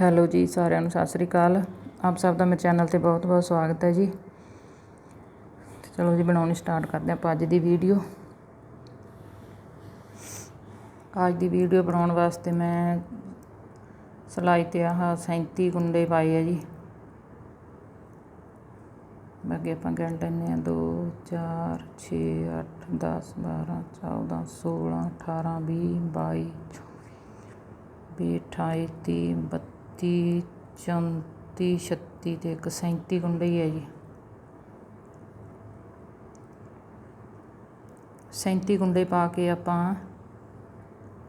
Hello ਜੀ, ਸਾਰਿਆਂ ਨੂੰ ਸਤਿ ਸ੍ਰੀ ਅਕਾਲ। ਆਪ ਸਭ ਦਾ ਮੇਰੇ ਚੈਨਲ ਤੇ ਬਹੁਤ ਬਹੁਤ ਸਵਾਗਤ ਹੈ ਜੀ। ਚਲੋ ਜੀ, ਬਣਾਉਣੀ ਸਟਾਰਟ ਕਰਦੇ ਆਪਾਂ ਅੱਜ ਦੀ ਵੀਡੀਓ ਅੱਜ ਦੀ ਵੀਡੀਓ ਬਣਾਉਣ ਵਾਸਤੇ ਮੈਂ ਸਲਾਈ ਤੇ ਆਹ 37 ਕੁੰਡੇ ਪਾਏ ਆ ਜੀ। ਬਾਕੀ ਆਪਾਂ ਗਿਣ ਲੈਂਦੇ ਆ 2 4 6 8 10 12 14 16 18 20 22 ਵੀਹ ਅਠਾਈ ਤੀਹ ਚੌਂਤੀ ਛੱਤੀ ਤੇ ਇੱਕ ਸੈਂਤੀ ਕੁੰਡੇ ਹੀ ਹੈ ਜੀ। ਸੈਂਤੀ ਕੁੰਡੇ ਪਾ ਕੇ ਆਪਾਂ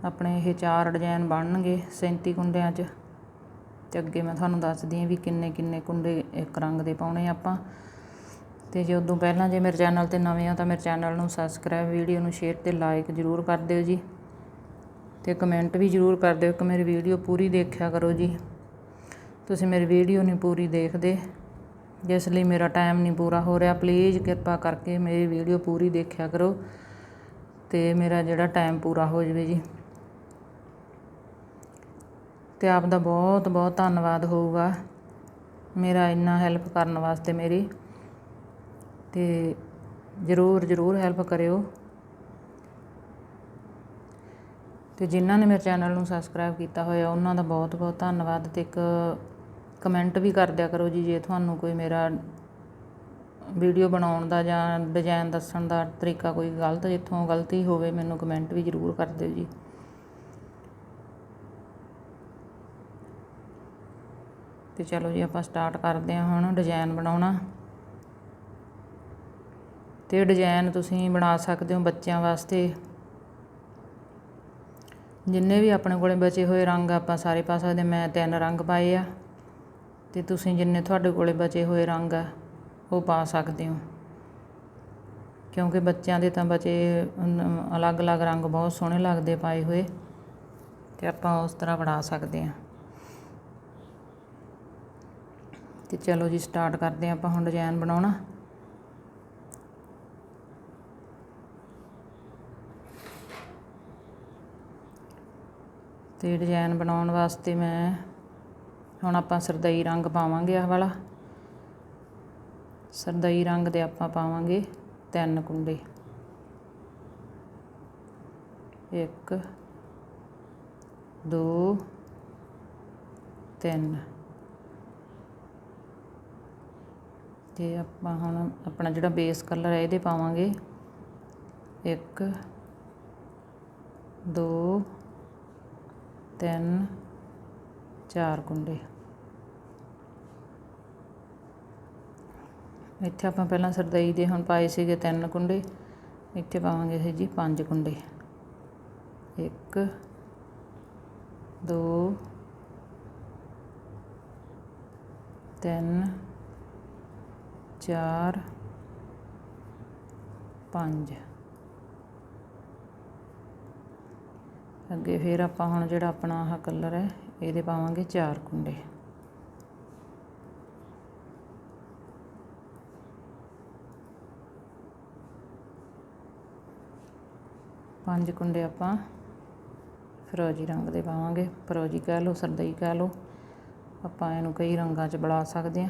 ਆਪਣੇ ਇਹ ਚਾਰ ਡਿਜ਼ਾਈਨ ਬਣਨਗੇ ਸੈਂਤੀ ਕੁੰਡਿਆਂ 'ਚ। ਤੇ ਅੱਗੇ ਮੈਂ ਤੁਹਾਨੂੰ ਦੱਸਦੀ ਹਾਂ ਵੀ ਕਿੰਨੇ ਕਿੰਨੇ ਕੁੰਡੇ ਇੱਕ ਰੰਗ ਦੇ ਪਾਉਣੇ ਆਪਾਂ। ਤੇ ਜੇ ਉਦੋਂ ਪਹਿਲਾਂ ਜੇ ਮੇਰੇ ਚੈਨਲ ਤੇ ਨਵੇਂ ਆ ਤਾਂ ਮੇਰੇ ਚੈਨਲ ਨੂੰ ਸਬਸਕ੍ਰਾਈਬ ਵੀਡੀਓ ਨੂੰ ਸ਼ੇਅਰ ਤੇ ਲਾਈਕ ਜ਼ਰੂਰ ਕਰ ਦਿਓ ਜੀ। ਤੇ ਕਮੈਂਟ ਵੀ ਜ਼ਰੂਰ ਕਰ ਦਿਓ ਕਿ ਮੇਰੀ ਵੀਡੀਓ ਪੂਰੀ ਦੇਖਿਆ ਕਰੋ ਜੀ। ਤੁਸੀਂ ਮੇਰੀ ਵੀਡੀਓ ਨਹੀਂ ਪੂਰੀ ਦੇਖਦੇ, ਜਿਸ ਲਈ ਮੇਰਾ ਟਾਈਮ ਨਹੀਂ ਪੂਰਾ ਹੋ ਰਿਹਾ। ਪਲੀਜ਼ ਕਿਰਪਾ ਕਰਕੇ ਮੇਰੀ ਵੀਡੀਓ ਪੂਰੀ ਦੇਖਿਆ ਕਰੋ ਤੇ ਮੇਰਾ ਜਿਹੜਾ ਟਾਈਮ ਪੂਰਾ ਹੋ ਜਾਵੇ ਜੀ। ਤੇ ਆਪ ਦਾ ਬਹੁਤ ਬਹੁਤ ਧੰਨਵਾਦ ਹੋਊਗਾ। ਮੇਰਾ ਇੰਨਾ ਹੈਲਪ ਕਰਨ ਵਾਸਤੇ ਮੇਰੀ। ਤੇ ਜ਼ਰੂਰ ਜ਼ਰੂਰ ਹੈਲਪ ਕਰਿਓ। ਤੇ ਜਿਨ੍ਹਾਂ ਨੇ ਮੇਰੇ ਚੈਨਲ ਨੂੰ ਸਬਸਕ੍ਰਾਈਬ ਕੀਤਾ ਹੋਇਆ, ਉਹਨਾਂ ਦਾ ਬਹੁਤ ਬਹੁਤ ਧੰਨਵਾਦ ਤੇ ਇੱਕ ਕਮੈਂਟ ਵੀ ਕਰ ਦਿਆ ਕਰੋ ਜੀ, ਜੇ ਤੁਹਾਨੂੰ ਕੋਈ ਮੇਰਾ ਵੀਡੀਓ ਬਣਾਉਣ ਦਾ ਜਾਂ ਡਿਜ਼ਾਈਨ ਦੱਸਣ ਦਾ ਤਰੀਕਾ ਕੋਈ ਗਲਤ, ਜਿੱਥੋਂ ਗਲਤੀ ਹੋਵੇ, ਮੈਨੂੰ ਕਮੈਂਟ ਵੀ ਜ਼ਰੂਰ ਕਰ ਦਿਓ ਜੀ। ਤੇ ਚਲੋ ਜੀ, ਆਪਾਂ ਸਟਾਰਟ ਕਰਦੇ ਹਾਂ ਹੁਣ ਡਿਜ਼ਾਈਨ ਬਣਾਉਣਾ। ਤੇ ਡਿਜ਼ਾਈਨ ਤੁਸੀਂ ਬਣਾ ਸਕਦੇ ਹੋ ਬੱਚਿਆਂ ਵਾਸਤੇ। ਜਿੰਨੇ ਵੀ ਆਪਣੇ ਕੋਲੇ ਬਚੇ ਹੋਏ ਰੰਗ ਆਪਾਂ ਸਾਰੇ ਪਾ ਸਕਦੇ ਮੈਂ ਤਿੰਨ ਰੰਗ ਪਾਏ ਆ। ਅਤੇ ਤੁਸੀਂ ਜਿੰਨੇ ਤੁਹਾਡੇ ਕੋਲ ਬਚੇ ਹੋਏ ਰੰਗ ਆ, ਉਹ ਪਾ ਸਕਦੇ ਹੋ। ਕਿਉਂਕਿ ਬੱਚਿਆਂ ਦੇ ਤਾਂ ਬਚੇ ਅਲੱਗ-ਅਲੱਗ ਰੰਗ ਬਹੁਤ ਸੋਹਣੇ ਲੱਗਦੇ ਪਾਏ ਹੋਏ ਅਤੇ ਆਪਾਂ ਉਸ ਤਰ੍ਹਾਂ ਬਣਾ ਸਕਦੇ ਹਾਂ। ਤੇ ਚਲੋ ਜੀ, ਸਟਾਰਟ ਕਰਦੇ ਹਾਂ ਆਪਾਂ ਹੁਣ ਡਿਜ਼ਾਈਨ ਬਣਾਉਣਾ। ਤੇ ਡਿਜ਼ਾਈਨ ਬਣਾਉਣ ਵਾਸਤੇ ਮੈਂ ਹੁਣ ਆਪਾਂ ਸਰਦਈ ਰੰਗ ਪਾਵਾਂਗੇ ਆਹ ਵਾਲਾ। ਸਰਦਈ ਰੰਗ ਦੇ ਆਪਾਂ ਪਾਵਾਂਗੇ ਤਿੰਨ ਕੁੰਡੇ। ਇੱਕ, ਦੋ, ਤਿੰਨ। ਤੇ ਆਪਾਂ ਹੁਣ ਆਪਣਾ ਜਿਹੜਾ ਬੇਸ ਕਲਰ ਹੈ ਇਹਦੇ ਪਾਵਾਂਗੇ। ਇੱਕ, ਦੋ, ਤਿੰਨ, ਚਾਰ ਕੁੰਡੇ। ਇੱਥੇ ਆਪਾਂ ਪਹਿਲਾਂ ਸਰਦਈ ਦੇ ਹੁਣ ਪਾਏ ਸੀਗੇ ਤਿੰਨ ਕੁੰਡੇ, ਇੱਥੇ ਪਾਵਾਂਗੇ ਇਹ ਜੀ ਪੰਜ ਕੁੰਡੇ। ਇੱਕ, ਦੋ, ਤਿੰਨ, ਚਾਰ, ਪੰਜ। ਅੱਗੇ ਫਿਰ ਆਪਾਂ ਹੁਣ ਜਿਹੜਾ ਆਪਣਾ ਆਹ ਕਲਰ ਹੈ, ਇਹਦੇ ਪਾਵਾਂਗੇ ਚਾਰ ਕੁੰਡੇ। ਪੰਜ ਕੁੰਡੇ ਆਪਾਂ ਫਰੋਜੀ ਰੰਗ ਦੇ ਪਾਵਾਂਗੇ। ਫਰੋਜੀ ਕਹਿ ਲਓ, ਸਰਦਈ ਕਹਿ ਲਓ। ਆਪਾਂ ਇਹਨੂੰ ਕਈ ਰੰਗਾਂ 'ਚ ਬਣਾ ਸਕਦੇ ਹਾਂ।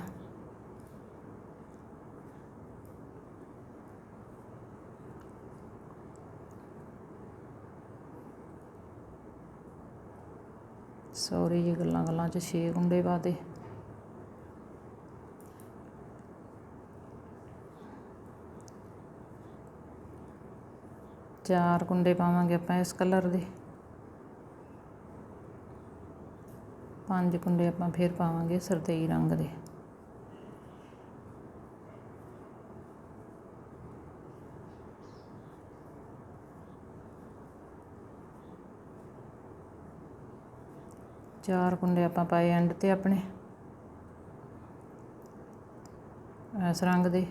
ਸੌਰੀ ਜੀ ਗੱਲਾਂ ਗੱਲਾਂ 'ਚ ਛੇ ਕੁੰਡੇ ਪਾਤੇ ਚਾਰ ਕੁੰਡੇ ਪਾਵਾਂਗੇ ਆਪਾਂ ਇਸ ਕਲਰ ਦੇ। ਪੰਜ ਕੁੰਡੇ ਆਪਾਂ ਫੇਰ ਪਾਵਾਂਗੇ ਸਰਦਈ ਰੰਗ ਦੇ। ਚਾਰ ਕੁੰਡੇ ਆਪਾਂ ਪਾਏ ਐਂਡ ਤੇ ਆਪਣੇ। ਇਸ ਰੰਗ ਦੇ।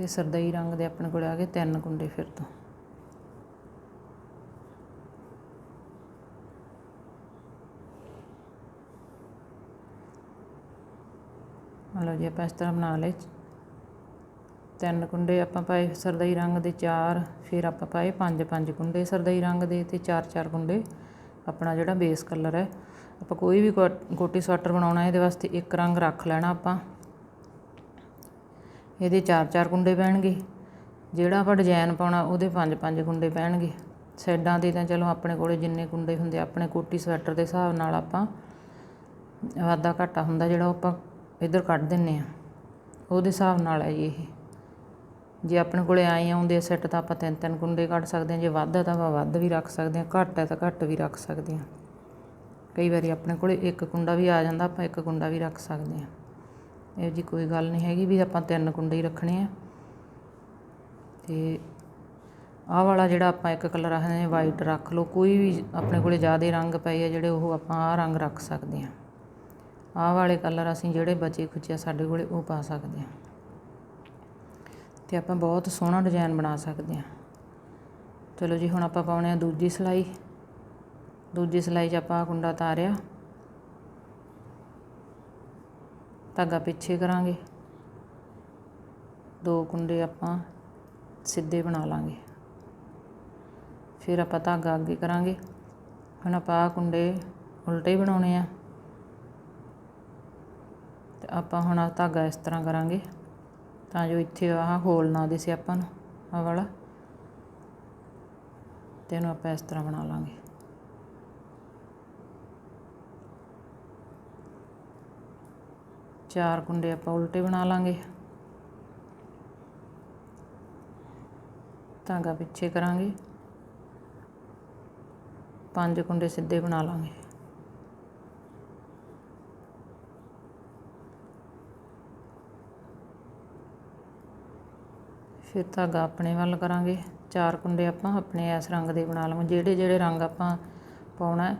ਤੇ ਸਰਦਈ ਰੰਗ ਦੇ ਆਪਣੇ ਕੋਲ ਆ ਗਏ ਤਿੰਨ ਕੁੰਡੇ ਫਿਰ ਤੋਂ। ਲਓ ਜੀ ਆਪਾਂ ਇਸ ਤਰ੍ਹਾਂ ਬਣਾ ਲਏ ਤਿੰਨ ਕੁੰਡੇ ਆਪਾਂ ਪਾਏ ਸਰਦਈ ਰੰਗ ਦੇ ਚਾਰ, ਫਿਰ ਆਪਾਂ ਪਾਏ ਪੰਜ ਪੰਜ ਕੁੰਡੇ ਸਰਦਈ ਰੰਗ ਦੇ ਤੇ ਚਾਰ ਚਾਰ ਕੁੰਡੇ। ਆਪਣਾ ਜਿਹੜਾ ਬੇਸ ਕਲਰ ਹੈ, ਆਪਾਂ ਕੋਈ ਵੀ ਕੋਟੀ ਸਵੈਟਰ ਬਣਾਉਣਾ ਇਹਦੇ ਵਾਸਤੇ ਇੱਕ ਰੰਗ ਰੱਖ ਲੈਣਾ ਆਪਾਂ। ਇਹਦੇ ਚਾਰ ਚਾਰ ਕੁੰਡੇ ਪੈਣਗੇ। ਜਿਹੜਾ ਆਪਾਂ ਡਿਜ਼ਾਈਨ ਪਾਉਣਾ, ਉਹਦੇ ਪੰਜ ਪੰਜ ਕੁੰਡੇ ਪੈਣਗੇ। ਸਾਈਡਾਂ 'ਤੇ ਤਾਂ ਚਲੋ ਆਪਣੇ ਕੋਲੇ ਜਿੰਨੇ ਕੁੰਡੇ ਹੁੰਦੇ ਆਪਣੇ ਕੋਟੀ ਸਵੈਟਰ ਦੇ ਹਿਸਾਬ ਨਾਲ ਆਪਾਂ ਵਾਧਾ ਘਾਟਾ ਹੁੰਦਾ ਜਿਹੜਾ ਉਹ ਆਪਾਂ ਇੱਧਰ ਕੱਢ ਦਿੰਨੇ ਆ। ਉਹਦੇ ਹਿਸਾਬ ਨਾਲ ਹੈ ਜੀ ਇਹ। ਜੇ ਆਪਣੇ ਕੋਲੇ ਆਏ ਆਉਂਦੇ ਆ ਸੈੱਟ ਤਾਂ ਆਪਾਂ ਤਿੰਨ ਤਿੰਨ ਕੁੰਡੇ ਕੱਢ ਸਕਦੇ ਹਾਂ ਜੇ ਵੱਧ ਹੈ ਤਾਂ ਆਪਾਂ ਵੱਧ ਵੀ ਰੱਖ ਸਕਦੇ ਹਾਂ ਘੱਟ ਹੈ ਤਾਂ ਘੱਟ ਵੀ ਰੱਖ ਸਕਦੇ ਹਾਂ ਕਈ ਵਾਰੀ ਆਪਣੇ ਕੋਲੇ ਇੱਕ ਕੁੰਡਾ ਵੀ ਆ ਜਾਂਦਾ, ਆਪਾਂ ਇੱਕ ਕੁੰਡਾ ਵੀ ਰੱਖ ਸਕਦੇ ਹਾਂ ਇਹੋ ਜੀ ਕੋਈ ਗੱਲ ਨਹੀਂ ਹੈਗੀ ਵੀ ਆਪਾਂ ਤਿੰਨ ਕੁੰਡੇ ਹੀ ਰੱਖਣੇ ਆ। ਤੇ ਆਹ ਵਾਲਾ ਜਿਹੜਾ ਆਪਾਂ ਇੱਕ ਕਲਰ ਰੱਖਦੇ ਹਾਂ ਵਾਈਟ ਰੱਖ ਲਓ, ਕੋਈ ਵੀ ਆਪਣੇ ਕੋਲੇ ਜ਼ਿਆਦਾ ਰੰਗ ਪਏ ਆ ਜਿਹੜੇ ਉਹ ਆਪਾਂ ਆਹ ਰੰਗ ਰੱਖ ਸਕਦੇ ਹਾਂ ਆਹ ਵਾਲੇ ਕਲਰ ਅਸੀਂ ਜਿਹੜੇ ਬਚੇ ਖੁਚੇ ਆ ਸਾਡੇ ਕੋਲੇ ਉਹ ਪਾ ਸਕਦੇ ਹਾਂ ਤੇ ਆਪਾਂ ਬਹੁਤ ਸੋਹਣਾ ਡਿਜ਼ਾਈਨ ਬਣਾ ਸਕਦੇ ਹਾਂ ਚਲੋ ਜੀ ਹੁਣ ਆਪਾਂ ਪਾਉਣੇ ਆ ਦੂਜੀ ਸਿਲਾਈ। ਦੂਜੀ ਸਿਲਾਈ 'ਚ ਆਪਾਂ ਆਹ ਕੁੰਡਾ ਤਾਰਿਆ। ਧਾਗਾ ਪਿੱਛੇ ਕਰਾਂਗੇ। ਦੋ ਕੁੰਡੇ ਆਪਾਂ ਸਿੱਧੇ ਬਣਾ ਲਾਂਗੇ। ਫਿਰ ਆਪਾਂ ਧਾਗਾ ਅੱਗੇ ਕਰਾਂਗੇ। ਹੁਣ ਆਪਾਂ ਆਹ ਕੁੰਡੇ ਉਲਟੇ ਬਣਾਉਣੇ ਆ। ਤੇ ਆਪਾਂ ਹੁਣ ਆਹ ਧਾਗਾ ਇਸ ਤਰ੍ਹਾਂ ਕਰਾਂਗੇ ਤਾਂ ਜੋ ਇੱਥੇ ਆਹ ਹੋਲ ਨਾ ਦਿਸੇ ਆਪਾਂ ਨੂੰ ਆ ਵਾਲਾ। ਤੇ ਇਹਨੂੰ ਆਪਾਂ ਇਸ ਤਰ੍ਹਾਂ ਬਣਾ ਲਾਂਗੇ। ਚਾਰ ਕੁੰਡੇ ਆਪਾਂ ਉਲਟੇ ਬਣਾ ਲਾਂਗੇ। ਧਾਗਾ ਪਿੱਛੇ ਕਰਾਂਗੇ। ਪੰਜ ਕੁੰਡੇ ਸਿੱਧੇ ਬਣਾ ਲਾਂਗੇ। ਫਿਰ ਧਾਗਾ ਆਪਣੇ ਵੱਲ ਕਰਾਂਗੇ। ਚਾਰ ਕੁੰਡੇ ਆਪਾਂ ਆਪਣੇ ਇਸ ਰੰਗ ਦੇ ਬਣਾ ਲਵਾਂਗੇ ਜਿਹੜੇ ਜਿਹੜੇ ਰੰਗ ਆਪਾਂ ਪਾਉਣਾ,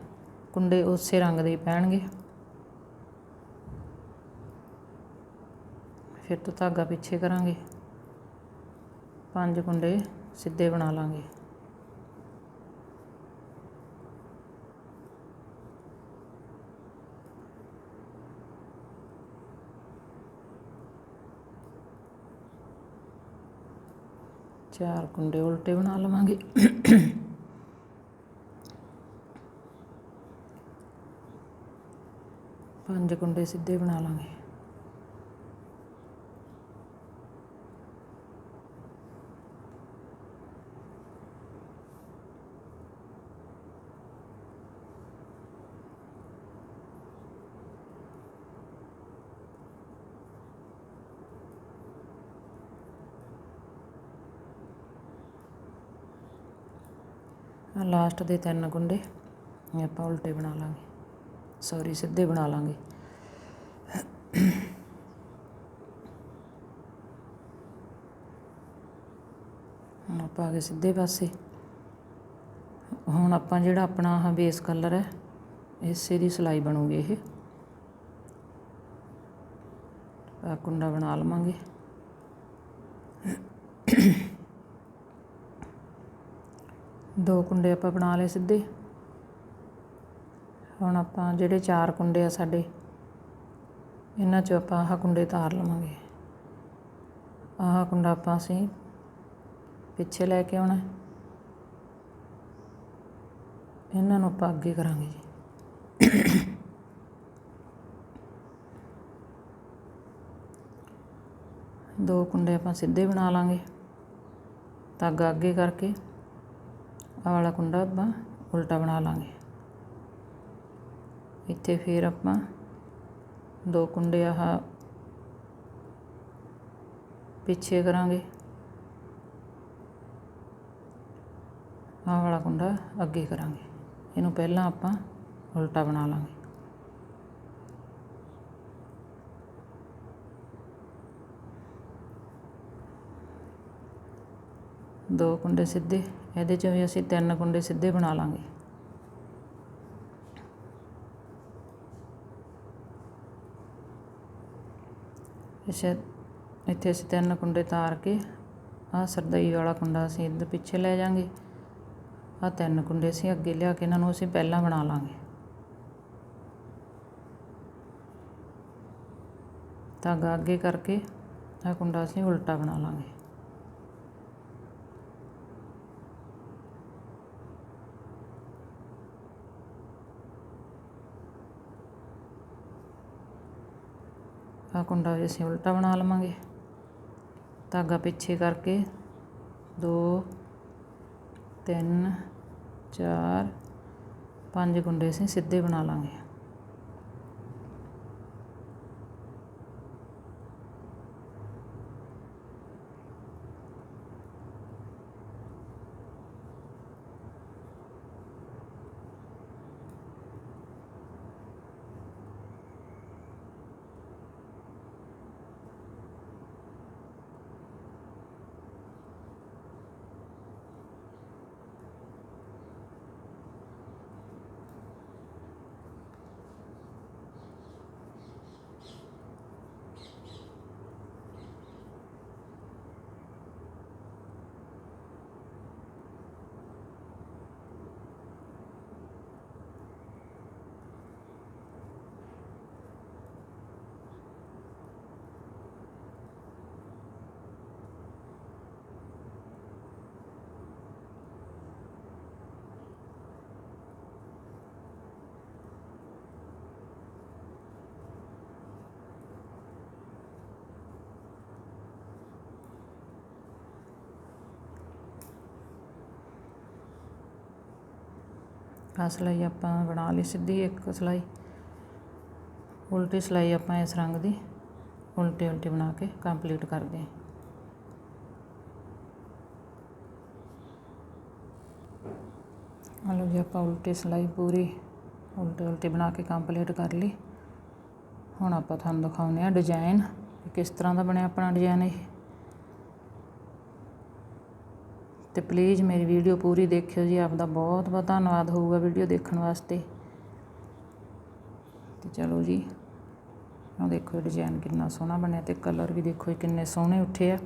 ਕੁੰਡੇ ਉਸੇ ਰੰਗ ਦੇ ਹੀ ਪੈਣਗੇ। ਫਿਰ ਤੋਂ ਧਾਗਾ ਪਿੱਛੇ ਕਰਾਂਗੇ। ਪੰਜ ਕੁੰਡੇ ਸਿੱਧੇ ਬਣਾ ਲਾਂਗੇ। ਚਾਰ ਕੁੰਡੇ ਉਲਟੇ ਬਣਾ ਲਵਾਂਗੇ। ਪੰਜ ਕੁੰਡੇ ਸਿੱਧੇ ਬਣਾ ਲਾਂਗੇ। ਆਹ ਲਾਸਟ ਦੇ ਤਿੰਨ ਕੁੰਡੇ ਇਹ ਆਪਾਂ ਉਲਟੇ ਬਣਾ ਲਾਂਗੇ। ਸੌਰੀ ਸਿੱਧੇ ਬਣਾ ਲਾਂਗੇ। ਹੁਣ ਆਪਾਂ ਆ ਗਏ ਸਿੱਧੇ ਪਾਸੇ। ਹੁਣ ਆਪਾਂ ਜਿਹੜਾ ਆਪਣਾ ਆਹ ਬੇਸ ਕਲਰ ਹੈ, ਇਸੇ ਦੀ ਸਿਲਾਈ ਬਣੂਗੀ ਇਹ। ਆ ਕੁੰਡਾ ਬਣਾ ਲਵਾਂਗੇ। ਦੋ ਕੁੰਡੇ ਆਪਾਂ ਬਣਾ ਲਏ ਸਿੱਧੇ। ਹੁਣ ਆਪਾਂ ਜਿਹੜੇ ਚਾਰ ਕੁੰਡੇ ਆ ਸਾਡੇ, ਇਹਨਾਂ 'ਚੋਂ ਆਪਾਂ ਆਹ ਕੁੰਡੇ ਤਾਰ ਲਵਾਂਗੇ। ਆਹ ਕੁੰਡਾ ਆਪਾਂ ਅਸੀਂ ਪਿੱਛੇ ਲੈ ਕੇ ਆਉਣਾ। ਇਹਨਾਂ ਨੂੰ ਆਪਾਂ ਅੱਗੇ ਕਰਾਂਗੇ ਜੀ। ਦੋ ਕੁੰਡੇ ਆਪਾਂ ਸਿੱਧੇ ਬਣਾ ਲਾਂਗੇ। ਧਾਗਾ ਅੱਗੇ ਕਰਕੇ। ਆਹ ਵਾਲਾ ਕੁੰਡਾ ਆਪਾਂ ਉਲਟਾ ਬਣਾ ਲਾਂਗੇ। ਇੱਥੇ ਫਿਰ ਆਪਾਂ ਦੋ ਕੁੰਡੇ ਆਹ ਪਿੱਛੇ ਕਰਾਂਗੇ। ਆਹ ਵਾਲਾ ਕੁੰਡਾ ਅੱਗੇ ਕਰਾਂਗੇ। ਇਹਨੂੰ ਪਹਿਲਾਂ ਆਪਾਂ ਉਲਟਾ ਬਣਾ ਲਾਂਗੇ। ਦੋ ਕੁੰਡੇ ਸਿੱਧੇ ਇਹਦੇ ਚੋਂ ਵੀ ਅਸੀਂ ਤਿੰਨ ਕੁੰਡੇ ਸਿੱਧੇ ਬਣਾ ਲਾਂਗੇ। ਇਸੇ ਇੱਥੇ ਅਸੀਂ ਤਿੰਨ ਕੁੰਡੇ ਤਾਰ ਕੇ ਆਹ ਸਰਦਈ ਵਾਲਾ ਕੁੰਡਾ ਅਸੀਂ ਇੱਧਰ ਪਿੱਛੇ ਲੈ ਜਾਾਂਗੇ। ਆਹ ਤਿੰਨ ਕੁੰਡੇ ਅਸੀਂ ਅੱਗੇ ਲਿਆ ਕੇ ਇਹਨਾਂ ਨੂੰ ਅਸੀਂ ਪਹਿਲਾਂ ਬਣਾ ਲਾਂਗੇ। ਧਾਗਾ ਅੱਗੇ ਕਰਕੇ ਆਹ ਕੁੰਡਾ ਅਸੀਂ ਉਲਟਾ ਬਣਾ ਲਾਂਗੇ। ਆਹ ਕੁੰਡਾ ਵੀ ਅਸੀਂ ਉਲਟਾ ਬਣਾ ਲਵਾਂਗੇ। ਧਾਗਾ ਪਿੱਛੇ ਕਰਕੇ 2 3 4 ਪੰਜ ਕੁੰਡੇ ਅਸੀਂ ਸਿੱਧੇ ਬਣਾ ਲਾਂਗੇ। ਆਹ ਸਿਲਾਈ ਆਪਾਂ ਬਣਾ ਲਈ ਸਿੱਧੀ ਇੱਕ ਸਿਲਾਈ। ਉਲਟੀ ਸਿਲਾਈ ਆਪਾਂ ਇਸ ਰੰਗ ਦੀ, ਉਲਟੀ ਉਲਟੀ ਬਣਾ ਕੇ ਕੰਪਲੀਟ ਕਰਦੇ ਹਾਂ। ਆਹ ਜੀ ਆਪਾਂ ਉਲਟੀ ਸਿਲਾਈ ਪੂਰੀ, ਉਲਟੀ ਉਲਟੀ ਬਣਾ ਕੇ ਕੰਪਲੀਟ ਕਰ ਲਈ। ਹੁਣ ਆਪਾਂ ਤੁਹਾਨੂੰ ਦਿਖਾਉਂਦੇ ਆ ਡਿਜ਼ਾਈਨ ਕਿਸ ਤਰ੍ਹਾਂ ਦਾ ਬਣਿਆ ਆਪਣਾ ਡਿਜ਼ਾਈਨ ਇਹ। ਤੇ ਪਲੀਜ਼ ਮੇਰੀ ਵੀਡੀਓ ਪੂਰੀ ਦੇਖਿਓ ਜੀ, ਆਪਦਾ ਬਹੁਤ ਬਹੁਤ ਧੰਨਵਾਦ ਹੋਊਗਾ ਵੀਡੀਓ ਦੇਖਣ ਵਾਸਤੇ। ਤੇ ਚਲੋ ਜੀ, ਆਹ ਦੇਖੋ ਡਿਜ਼ਾਈਨ ਕਿੰਨਾ ਸੋਹਣਾ ਬਣਿਆ ਤੇ ਕਲਰ ਵੀ ਦੇਖੋ ਜੀ ਕਿੰਨੇ ਸੋਹਣੇ ਉੱਠੇ ਆ।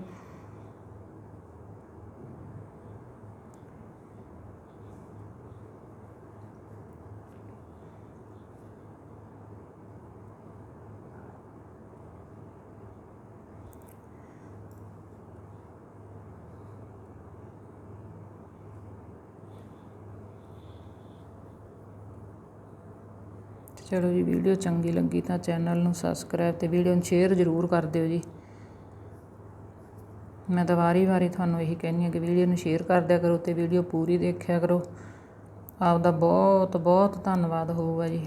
ਚਲੋ ਜੀ, ਵੀਡੀਓ ਚੰਗੀ ਲੱਗੀ ਤਾਂ ਚੈਨਲ ਨੂੰ ਸਬਸਕ੍ਰਾਈਬ ਤੇ ਵੀਡੀਓ ਨੂੰ ਸ਼ੇਅਰ ਜ਼ਰੂਰ ਕਰ ਦਿਓ ਜੀ। ਮੈਂ ਤਾਂ ਵਾਰੀ ਵਾਰੀ ਤੁਹਾਨੂੰ ਇਹੀ ਕਹਿੰਦੀ ਹਾਂ ਕਿ ਵੀਡੀਓ ਨੂੰ ਸ਼ੇਅਰ ਕਰ ਦਿਆ ਕਰੋ ਤੇ ਵੀਡੀਓ ਪੂਰੀ ਦੇਖਿਆ ਕਰੋ। ਆਪ ਦਾ ਬਹੁਤ ਬਹੁਤ ਧੰਨਵਾਦ ਹੋਊਗਾ ਜੀ।